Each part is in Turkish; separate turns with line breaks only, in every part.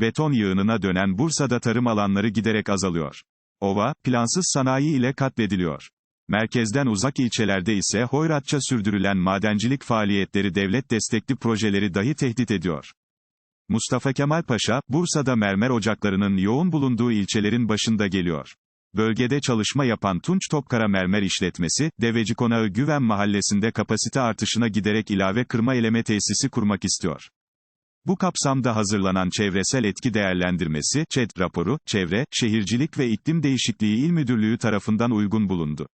Beton yığınına dönen Bursa'da tarım alanları giderek azalıyor. Ova, plansız sanayi ile katlediliyor. Merkezden uzak ilçelerde ise hoyratça sürdürülen madencilik faaliyetleri devlet destekli projeleri dahi tehdit ediyor. Mustafa Kemal Paşa, Bursa'da mermer ocaklarının yoğun bulunduğu ilçelerin başında geliyor. Bölgede çalışma yapan Tunç Topkara Mermer İşletmesi, Deveci Konağı Güven Mahallesi'nde kapasite artışına giderek ilave kırma eleme tesisi kurmak istiyor. Bu kapsamda hazırlanan çevresel etki değerlendirmesi, ÇED raporu, Çevre, Şehircilik ve İklim Değişikliği İl Müdürlüğü tarafından uygun bulundu.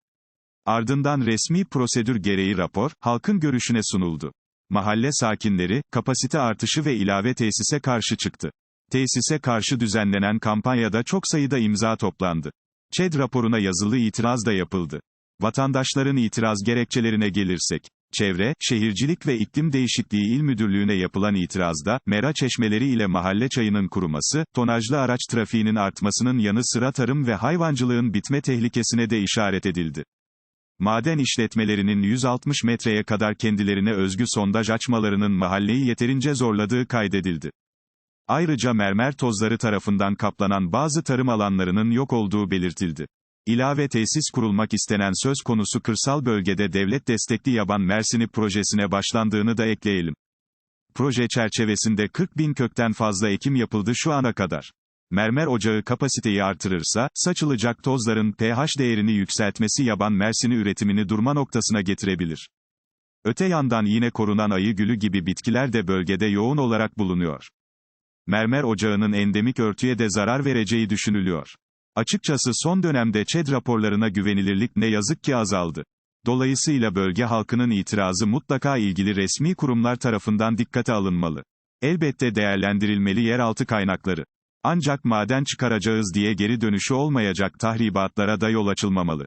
Ardından resmi prosedür gereği rapor, halkın görüşüne sunuldu. Mahalle sakinleri, kapasite artışı ve ilave tesise karşı çıktı. Tesise karşı düzenlenen kampanyada çok sayıda imza toplandı. ÇED raporuna yazılı itiraz da yapıldı. Vatandaşların itiraz gerekçelerine gelirsek, Çevre, Şehircilik ve İklim Değişikliği İl Müdürlüğü'ne yapılan itirazda, mera çeşmeleri ile mahalle çayının kuruması, tonajlı araç trafiğinin artmasının yanı sıra tarım ve hayvancılığın bitme tehlikesine de işaret edildi. Maden işletmelerinin 160 metreye kadar kendilerine özgü sondaj açmalarının mahalleyi yeterince zorladığı kaydedildi. Ayrıca mermer tozları tarafından kaplanan bazı tarım alanlarının yok olduğu belirtildi. İlave tesis kurulmak istenen söz konusu kırsal bölgede devlet destekli yaban mersini projesine başlandığını da ekleyelim. Proje çerçevesinde 40 bin kökten fazla ekim yapıldı şu ana kadar. Mermer ocağı kapasiteyi artırırsa, saçılacak tozların pH değerini yükseltmesi yaban mersini üretimini durma noktasına getirebilir. Öte yandan yine korunan ayı gülü gibi bitkiler de bölgede yoğun olarak bulunuyor. Mermer ocağının endemik örtüye de zarar vereceği düşünülüyor. Açıkçası son dönemde ÇED raporlarına güvenilirlik ne yazık ki azaldı. Dolayısıyla bölge halkının itirazı mutlaka ilgili resmi kurumlar tarafından dikkate alınmalı. Elbette değerlendirilmeli yeraltı kaynakları. Ancak maden çıkaracağız diye geri dönüşü olmayacak tahribatlara da yol açılmamalı.